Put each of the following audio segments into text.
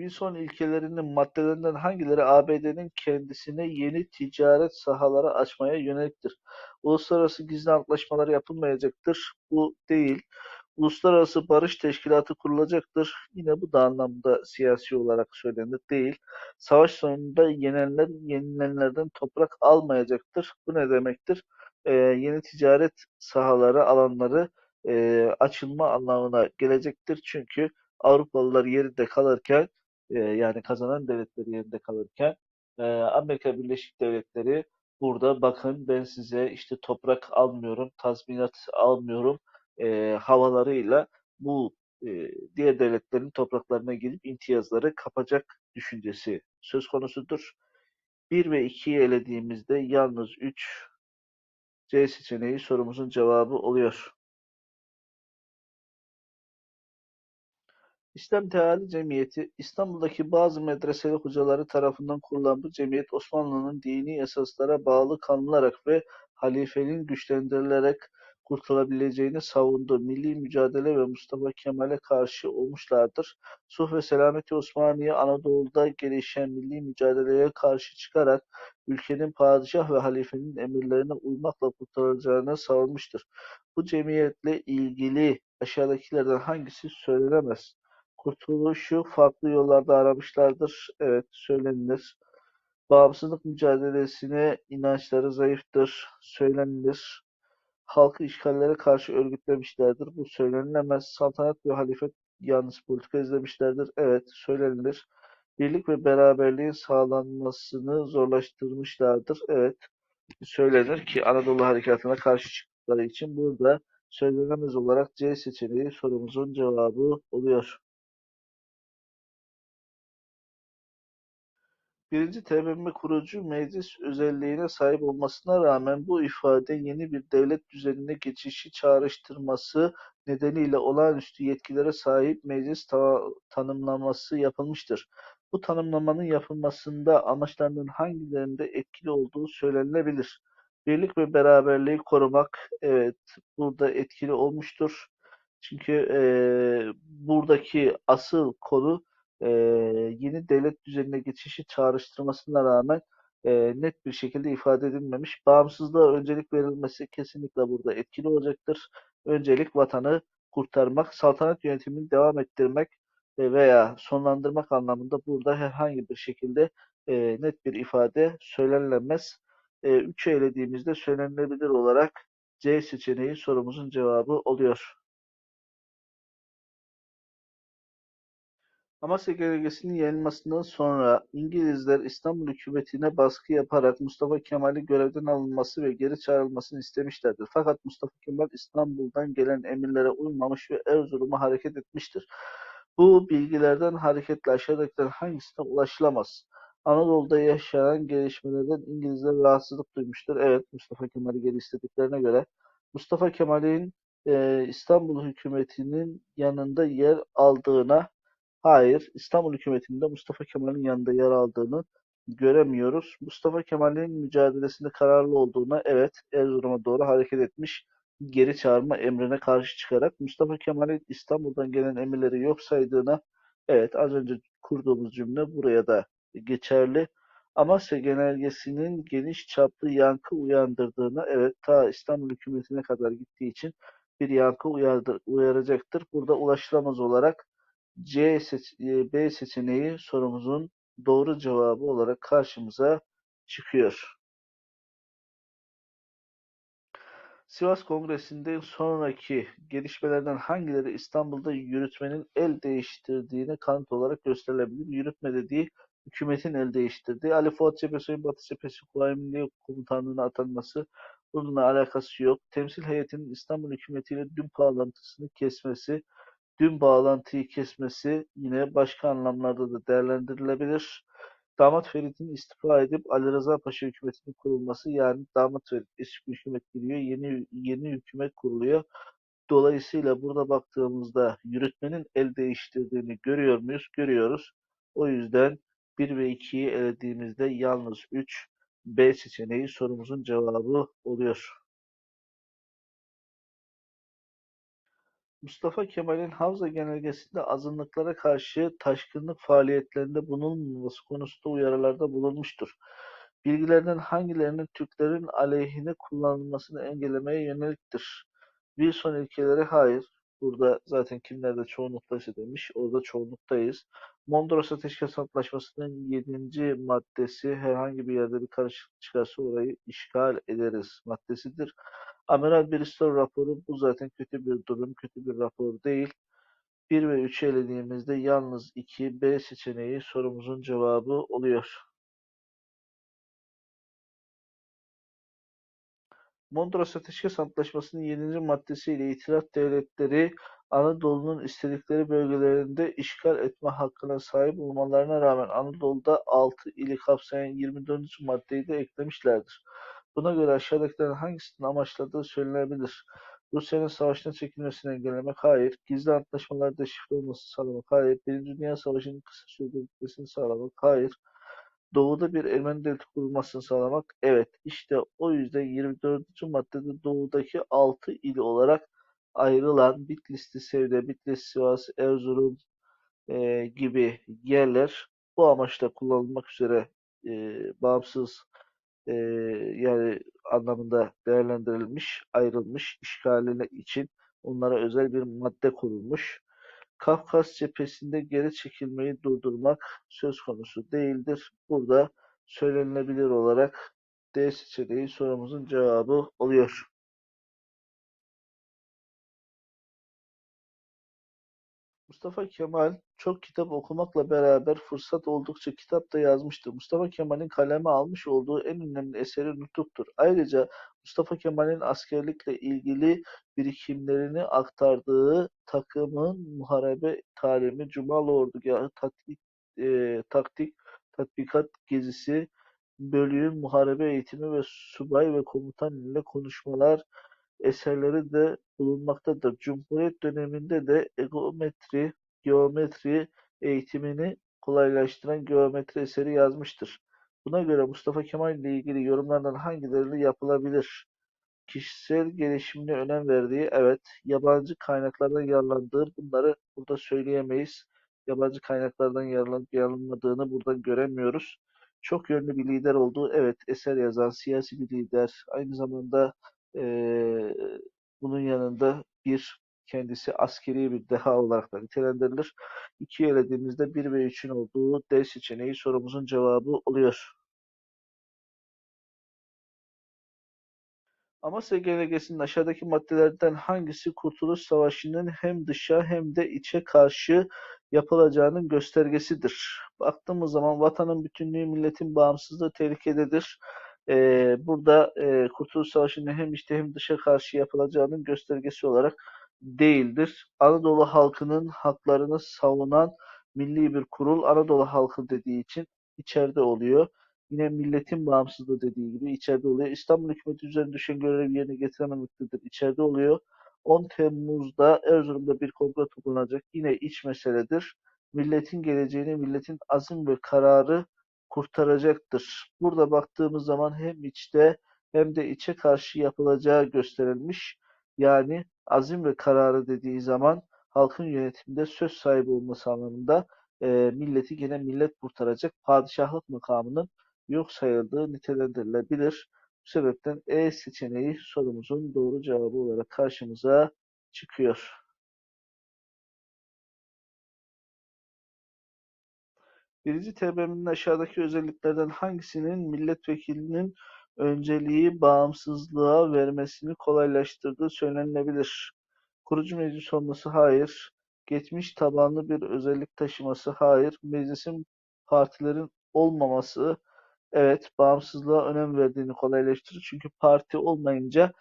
Wilson ilkelerinin maddelerinden hangileri ABD'nin kendisine yeni ticaret sahaları açmaya yöneliktir? Uluslararası gizli antlaşmalar yapılmayacaktır. Bu değil. Uluslararası Barış Teşkilatı kurulacaktır. Yine bu da anlamda siyasi olarak söylenir. Değil. Savaş sonunda yenenler yenilenlerden toprak almayacaktır. Bu ne demektir? Ee, yeni ticaret sahaları, alanları e, açılma anlamına gelecektir. Çünkü Avrupalılar yerinde kalırken e, yani kazanan devletler yerinde kalırken e, Amerika Birleşik Devletleri burada bakın ben size işte toprak almıyorum, tazminat almıyorum e, havalarıyla bu e, diğer devletlerin topraklarına gelip imtiyazları kapacak düşüncesi söz konusudur. 1 ve 2'yi elediğimizde yalnız 3 C seçeneği sorumuzun cevabı oluyor. İslam Teali Cemiyeti, İstanbul'daki bazı medreseli hocaları tarafından kurulan bu cemiyet, Osmanlı'nın dini esaslara bağlı kalınarak ve halifenin güçlendirilerek kurtulabileceğini savundu. Milli mücadele ve Mustafa Kemal'e karşı olmuşlardır. Suh ve Selameti Osmaniye, Anadolu'da gelişen milli mücadeleye karşı çıkarak ülkenin padişah ve halifenin emirlerine uymakla kurtarılacağını savunmuştur. Bu cemiyetle ilgili aşağıdakilerden hangisi söylenemez? Kurtuluşu farklı yollarda aramışlardır. Evet, söylenilir. Bağımsızlık mücadelesine inançları zayıftır. Söylenilir. Halkı işgallere karşı örgütlemişlerdir. Bu söylenilemez. Saltanat ve halifet yalnız politika izlemişlerdir. Evet, söylenilir. Birlik ve beraberliğin sağlanmasını zorlaştırmışlardır. Evet, söylenir ki Anadolu Harekatı'na karşı çıktıkları için burada söylenemez olarak C seçeneği sorumuzun cevabı oluyor. Birinci TBMM kurucu meclis özelliğine sahip olmasına rağmen bu ifade yeni bir devlet düzenine geçişi çağrıştırması nedeniyle olağanüstü yetkilere sahip meclis ta tanımlaması yapılmıştır. Bu tanımlamanın yapılmasında amaçlarının hangilerinde etkili olduğu söylenilebilir. Birlik ve beraberliği korumak, evet burada etkili olmuştur. Çünkü e, buradaki asıl konu e, yeni devlet düzenine geçişi çağrıştırmasına rağmen e, net bir şekilde ifade edilmemiş. Bağımsızlığa öncelik verilmesi kesinlikle burada etkili olacaktır. Öncelik vatanı kurtarmak, saltanat yönetimini devam ettirmek e, veya sonlandırmak anlamında burada herhangi bir şekilde e, net bir ifade söylenemez. E, 3'ü elediğimizde söylenilebilir olarak C seçeneği sorumuzun cevabı oluyor. Amasya Genelgesi'nin yayınlanmasından sonra İngilizler İstanbul hükümetine baskı yaparak Mustafa Kemal'in görevden alınması ve geri çağrılmasını istemişlerdir. Fakat Mustafa Kemal İstanbul'dan gelen emirlere uymamış ve Erzurum'a hareket etmiştir. Bu bilgilerden hareketle aşağıdakilerin hangisine ulaşılamaz? Anadolu'da yaşanan gelişmelerden İngilizler rahatsızlık duymuştur. Evet, Mustafa Kemal'i geri istediklerine göre. Mustafa Kemal'in e, İstanbul hükümetinin yanında yer aldığına Hayır, İstanbul hükümetinde Mustafa Kemal'in yanında yer aldığını göremiyoruz. Mustafa Kemal'in mücadelesinde kararlı olduğuna, evet, Erzurum'a doğru hareket etmiş, geri çağırma emrine karşı çıkarak Mustafa Kemal'in İstanbul'dan gelen emirleri yok saydığına, evet, az önce kurduğumuz cümle buraya da geçerli. Amasya Genelgesi'nin geniş çaplı yankı uyandırdığına, evet, ta İstanbul hükümetine kadar gittiği için bir yankı uyardır, uyaracaktır. Burada ulaşılamaz olarak C e, B seçeneği sorumuzun doğru cevabı olarak karşımıza çıkıyor. Sivas Kongresi'nden sonraki gelişmelerden hangileri İstanbul'da yürütmenin el değiştirdiğini kanıt olarak gösterilebilir? Yürütme dediği hükümetin el değiştirdiği. Ali Fuat Cebesoy'un Batı Cephesi Kuvayi Milliye Komutanlığı'na atanması bununla alakası yok. Temsil heyetinin İstanbul hükümetiyle dün bağlantısını kesmesi, dün bağlantıyı kesmesi yine başka anlamlarda da değerlendirilebilir. Damat Ferit'in istifa edip Ali Rıza Paşa hükümetinin kurulması yani Damat Ferit eski hükümet giriyor, yeni yeni hükümet kuruluyor. Dolayısıyla burada baktığımızda yürütmenin el değiştirdiğini görüyor muyuz? Görüyoruz. O yüzden 1 ve 2'yi elediğimizde yalnız 3 B seçeneği sorumuzun cevabı oluyor. Mustafa Kemal'in Havza Genelgesi'nde azınlıklara karşı taşkınlık faaliyetlerinde bulunmaması konusunda uyarılarda bulunmuştur. Bilgilerden hangilerinin Türklerin aleyhine kullanılmasını engellemeye yöneliktir? Wilson ilkeleri hayır. Burada zaten kimlerde çoğunluktaysa demiş. Orada çoğunluktayız. Mondros Ateşkes Antlaşması'nın 7. maddesi herhangi bir yerde bir karışıklık çıkarsa orayı işgal ederiz maddesidir. Amiral Bristol raporu bu zaten kötü bir durum, kötü bir rapor değil. 1 ve 3'ü elediğimizde yalnız 2 B seçeneği sorumuzun cevabı oluyor. Mondros Ateşkes Antlaşması'nın 7. maddesiyle itilaf devletleri Anadolu'nun istedikleri bölgelerinde işgal etme hakkına sahip olmalarına rağmen Anadolu'da 6 ili kapsayan 24. maddeyi de eklemişlerdir. Buna göre aşağıdakilerin hangisinin amaçladığı söylenebilir. Rusya'nın savaşına çekilmesini engellemek, hayır. Gizli antlaşmalarda deşifre olması sağlamak, hayır. Birinci Dünya Savaşı'nın kısa sürede bitmesini sağlamak, hayır. Doğuda bir Ermeni devleti kurulmasını sağlamak, evet. İşte o yüzden 24. maddede doğudaki 6 il olarak ayrılan Bitlis'te Sevde, Bitlis, Sivas, Erzurum e, gibi yerler bu amaçla kullanılmak üzere e, bağımsız e, yani anlamında değerlendirilmiş, ayrılmış, işgaline için onlara özel bir madde kurulmuş. Kafkas cephesinde geri çekilmeyi durdurmak söz konusu değildir. Burada söylenilebilir olarak D seçeneği sorumuzun cevabı oluyor. Mustafa Kemal çok kitap okumakla beraber fırsat oldukça kitap da yazmıştır. Mustafa Kemal'in kaleme almış olduğu en önemli eseri Nutuk'tur. Ayrıca Mustafa Kemal'in askerlikle ilgili birikimlerini aktardığı takımın muharebe talimi, Cumalı Ordugahı tatbik, e, taktik tatbikat gezisi, bölüğün muharebe eğitimi ve subay ve komutan ile konuşmalar eserleri de bulunmaktadır. Cumhuriyet döneminde de egometri, geometri eğitimini kolaylaştıran geometri eseri yazmıştır. Buna göre Mustafa Kemal ile ilgili yorumlardan hangileri yapılabilir? Kişisel gelişimine önem verdiği, evet. Yabancı kaynaklardan yararlandığı, bunları burada söyleyemeyiz. Yabancı kaynaklardan yararlanıp yararlanmadığını buradan göremiyoruz. Çok yönlü bir lider olduğu, evet. Eser yazan, siyasi bir lider. Aynı zamanda ee, bunun yanında bir kendisi askeri bir deha olarak da nitelendirilir. İki elediğimizde 1 ve 3'ün olduğu D seçeneği sorumuzun cevabı oluyor. Amasya Genelgesi'nin aşağıdaki maddelerden hangisi Kurtuluş Savaşı'nın hem dışa hem de içe karşı yapılacağının göstergesidir? Baktığımız zaman vatanın bütünlüğü, milletin bağımsızlığı tehlikededir. Ee, burada e, Kurtuluş Savaşı'nın hem içte hem dışa karşı yapılacağının göstergesi olarak değildir. Anadolu halkının haklarını savunan milli bir kurul Anadolu halkı dediği için içeride oluyor. Yine milletin bağımsızlığı dediği gibi içeride oluyor. İstanbul hükümeti üzerine düşen görevi yerine getirememektedir. içeride oluyor. 10 Temmuz'da Erzurum'da bir kongre toplanacak. Yine iç meseledir. Milletin geleceğini, milletin azim ve kararı kurtaracaktır. Burada baktığımız zaman hem içte hem de içe karşı yapılacağı gösterilmiş. Yani azim ve kararı dediği zaman halkın yönetiminde söz sahibi olması anlamında e, milleti gene millet kurtaracak padişahlık makamının yok sayıldığı nitelendirilebilir. Bu sebepten E seçeneği sorumuzun doğru cevabı olarak karşımıza çıkıyor. Birinci TBMM'nin aşağıdaki özelliklerden hangisinin milletvekilinin önceliği bağımsızlığa vermesini kolaylaştırdığı söylenebilir. Kurucu meclis olması hayır. Geçmiş tabanlı bir özellik taşıması hayır. Meclisin partilerin olmaması evet bağımsızlığa önem verdiğini kolaylaştırır. Çünkü parti olmayınca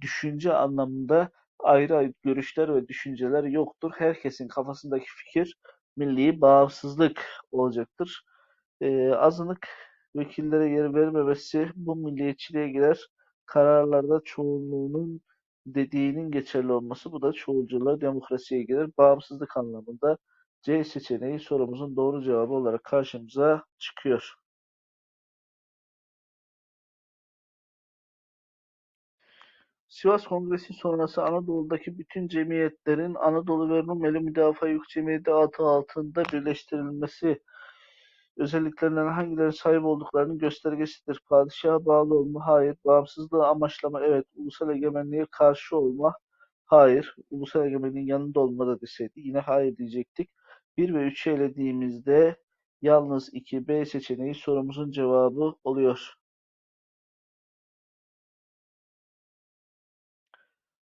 düşünce anlamında ayrı ayrı görüşler ve düşünceler yoktur. Herkesin kafasındaki fikir milli bağımsızlık olacaktır. Ee, azınlık vekillere yer vermemesi bu milliyetçiliğe girer. Kararlarda çoğunluğunun dediğinin geçerli olması bu da çoğulculuğa, demokrasiye girer. Bağımsızlık anlamında C seçeneği sorumuzun doğru cevabı olarak karşımıza çıkıyor. Sivas Kongresi sonrası Anadolu'daki bütün cemiyetlerin Anadolu ve Rumeli Müdafaa Yük Cemiyeti adı altında birleştirilmesi özelliklerinden hangilerine sahip olduklarının göstergesidir. Padişaha bağlı olma, hayır. Bağımsızlığı amaçlama, evet. Ulusal egemenliğe karşı olma, hayır. Ulusal egemenliğin yanında olma da deseydi yine hayır diyecektik. 1 ve 3'ü elediğimizde yalnız 2 B seçeneği sorumuzun cevabı oluyor.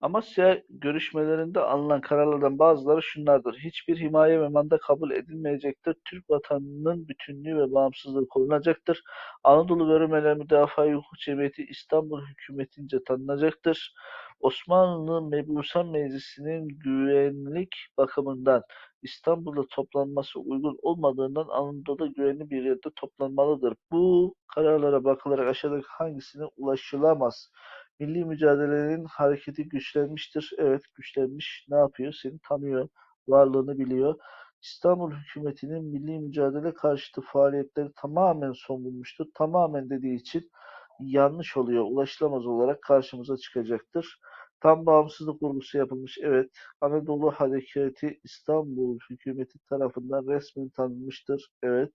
Amasya görüşmelerinde alınan kararlardan bazıları şunlardır. Hiçbir himaye ve manda kabul edilmeyecektir. Türk vatanının bütünlüğü ve bağımsızlığı korunacaktır. Anadolu Rumeli Müdafaa Hukuk Cemiyeti İstanbul hükümetince tanınacaktır. Osmanlı Mebusan Meclisi'nin güvenlik bakımından İstanbul'da toplanması uygun olmadığından Anadolu'da güvenli bir yerde toplanmalıdır. Bu kararlara bakılarak aşağıdaki hangisine ulaşılamaz? Milli mücadelenin hareketi güçlenmiştir. Evet güçlenmiş. Ne yapıyor? Seni tanıyor. Varlığını biliyor. İstanbul hükümetinin milli mücadele karşıtı faaliyetleri tamamen son bulmuştur. Tamamen dediği için yanlış oluyor. Ulaşılamaz olarak karşımıza çıkacaktır. Tam bağımsızlık vurgusu yapılmış. Evet. Anadolu Hareketi İstanbul hükümeti tarafından resmen tanınmıştır. Evet.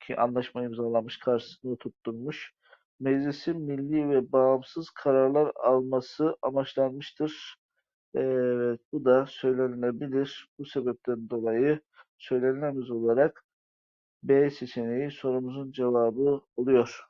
Ki anlaşma imzalamış, karşısında tutturmuş meclisin milli ve bağımsız kararlar alması amaçlanmıştır. Evet, bu da söylenebilir. Bu sebepten dolayı söylenemez olarak B seçeneği sorumuzun cevabı oluyor.